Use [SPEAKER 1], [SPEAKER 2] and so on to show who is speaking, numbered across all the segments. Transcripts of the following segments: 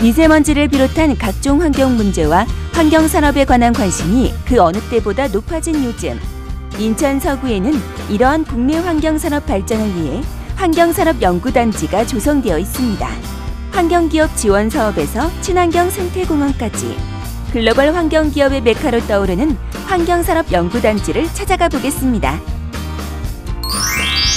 [SPEAKER 1] 미세먼지를 비롯한 각종 환경 문제와 환경 산업에 관한 관심이 그 어느 때보다 높아진 요즘 인천 서구에는 이러한 국내 환경 산업 발전을 위해 환경 산업 연구 단지가 조성되어 있습니다. 환경 기업 지원 사업에서 친환경 생태공원까지 글로벌 환경 기업의 메카로 떠오르는 환경 산업 연구 단지를 찾아가 보겠습니다.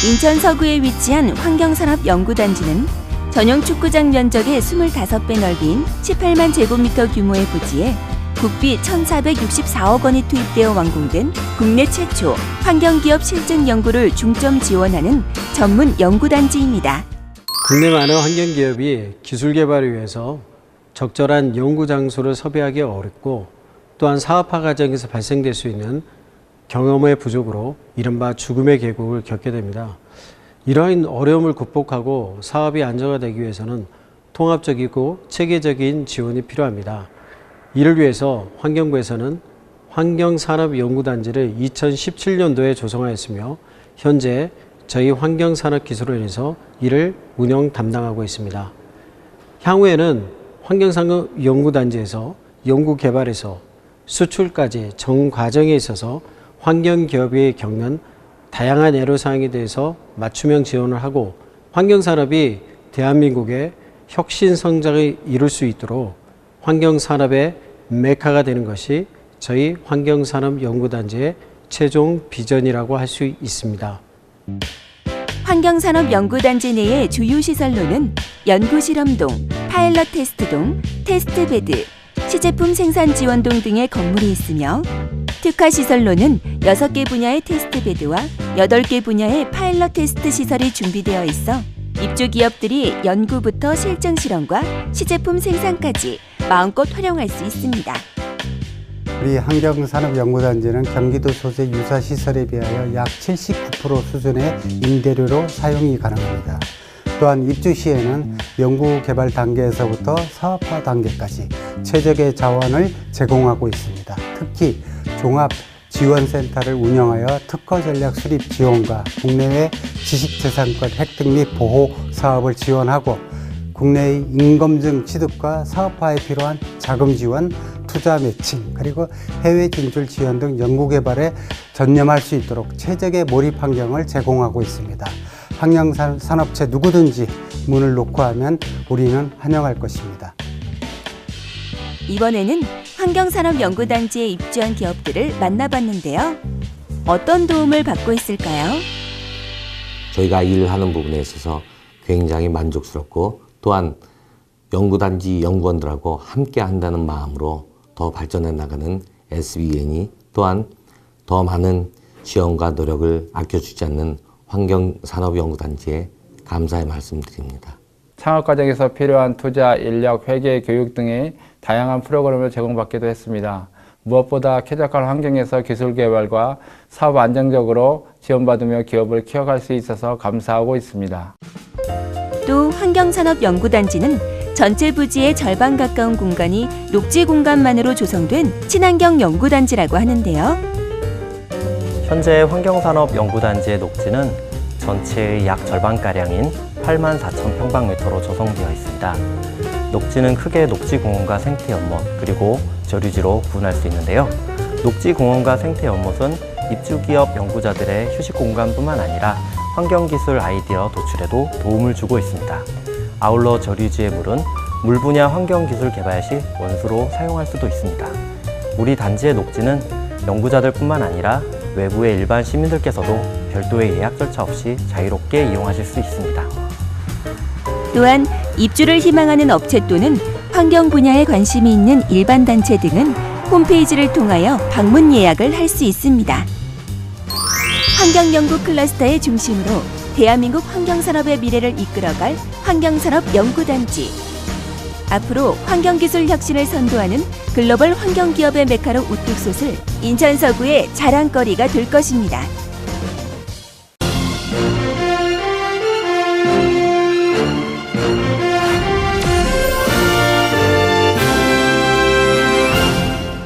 [SPEAKER 1] 인천 서구에 위치한 환경 산업 연구 단지는 전용 축구장 면적의 25배 넓이인 18만 제곱미터 규모의 부지에 국비 1,464억 원이 투입되어 완공된 국내 최초 환경기업 실증 연구를 중점 지원하는 전문 연구단지입니다.
[SPEAKER 2] 국내 많은 환경기업이 기술 개발을 위해서 적절한 연구 장소를 섭외하기 어렵고 또한 사업화 과정에서 발생될 수 있는 경험의 부족으로 이른바 죽음의 계곡을 겪게 됩니다. 이러한 어려움을 극복하고 사업이 안정화되기 위해서는 통합적이고 체계적인 지원이 필요합니다. 이를 위해서 환경부에서는 환경산업연구단지를 2017년도에 조성하였으며 현재 저희 환경산업기술원에서 이를 운영 담당하고 있습니다. 향후에는 환경산업연구단지에서 연구개발에서 수출까지 전 과정에 있어서 환경기업이 겪는 다양한 애로사항에 대해서 맞춤형 지원을 하고 환경산업이 대한민국의 혁신 성장을 이룰 수 있도록 환경산업의 메카가 되는 것이 저희 환경산업연구단지의 최종 비전이라고 할 수 있습니다.
[SPEAKER 1] 환경산업연구단지 내의 주요 시설로는 연구실험동, 파일럿 테스트동, 테스트베드, 시제품 생산 지원동 등의 건물이 있으며 특화 시설로는 6개 분야의 테스트 베드와 8개 분야의 파일럿 테스트 시설이 준비되어 있어 입주 기업들이 연구부터 실증 실험과 시제품 생산까지 마음껏 활용할 수 있습니다.
[SPEAKER 3] 우리 환경산업연구단지는 경기도 소재 유사 시설에 비하여 약 79% 수준의 임대료로 사용이 가능합니다. 또한 입주 시에는 연구 개발 단계에서부터 사업화 단계까지 최적의 자원을 제공하고 있습니다. 특히 종합 지원센터를 운영하여 특허 전략 수립 지원과 국내외 지식재산권 획득 및 보호 사업을 지원하고 국내의 인검증 취득과 사업화에 필요한 자금 지원, 투자 매칭, 그리고 해외 진출 지원 등 연구개발에 전념할 수 있도록 최적의 몰입 환경을 제공하고 있습니다. 환경산업체 누구든지 문을 놓고 하면 우리는 환영할 것입니다.
[SPEAKER 1] 이번에는 환경산업연구단지에 입주한 기업들을 만나봤는데요. 어떤 도움을 받고 있을까요?
[SPEAKER 4] 저희가 일을 하는 부분에 있어서 굉장히 만족스럽고 또한 연구단지 연구원들하고 함께 한다는 마음으로 더 발전해 나가는 SBN이 또한 더 많은 지원과 노력을 아껴주지 않는 환경산업연구단지에 감사의 말씀드립니다.
[SPEAKER 5] 창업 과정에서 필요한 투자, 인력, 회계, 교육 등의 다양한 프로그램을 제공받기도 했습니다. 무엇보다 쾌적한 환경에서 기술 개발과 사업 안정적으로 지원받으며 기업을 키워갈 수 있어서 감사하고 있습니다.
[SPEAKER 1] 또 환경산업연구단지는 전체 부지의 절반 가까운 공간이 녹지 공간만으로 조성된 친환경 연구단지라고 하는데요.
[SPEAKER 6] 현재 환경산업연구단지의 녹지는 전체의 약 절반가량인 8만 4천 평방미터로 조성되어 있습니다. 녹지는 크게 녹지공원과 생태연못 그리고 저류지로 구분할 수 있는데요. 녹지공원과 생태연못은 입주기업 연구자들의 휴식 공간뿐만 아니라 환경기술 아이디어 도출에도 도움을 주고 있습니다. 아울러 저류지의 물은 물 분야 환경기술 개발 시 원수로 사용할 수도 있습니다. 우리 단지의 녹지는 연구자들뿐만 아니라 외부의 일반 시민들께서도 별도의 예약 절차 없이 자유롭게 이용하실 수 있습니다.
[SPEAKER 1] 또한 입주를 희망하는 업체 또는 환경 분야에 관심이 있는 일반 단체 등은 홈페이지를 통하여 방문 예약을 할 수 있습니다. 환경연구 클러스터의 중심으로 대한민국 환경산업의 미래를 이끌어갈 환경산업 연구단지. 앞으로 환경기술 혁신을 선도하는 글로벌 환경기업의 메카로 우뚝 솟을 인천 서구의 자랑거리가 될 것입니다.